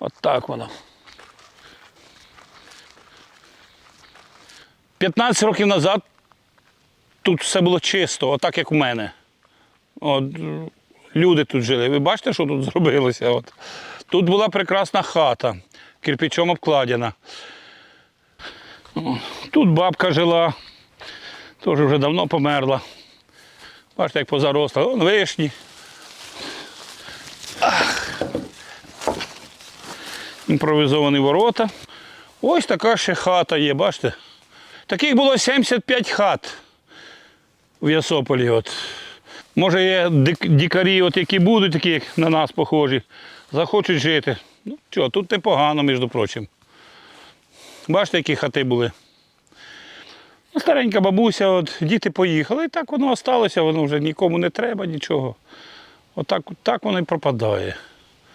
От так воно. 15 років назад тут все було чисто, отак як у мене. От, люди тут жили. Ви бачите, що тут зробилося? От. Тут була прекрасна хата, кирпичом обкладена. Тут бабка жила, теж вже давно померла. Бачите, як позаросла. Вон вишні. Імпровізовані ворота. Ось така ще хата є, бачите? Таких було 75 хат в Ясополі. От. Може, є дикарі, от, які будуть, такі, як на нас похожі, захочуть жити. Ну, що, тут непогано, між прочим. Бачите, які хати були. Ну, Старенька бабуся, от, діти поїхали, і так воно осталося, воно вже нікому не треба, нічого. Отак так воно і пропадає.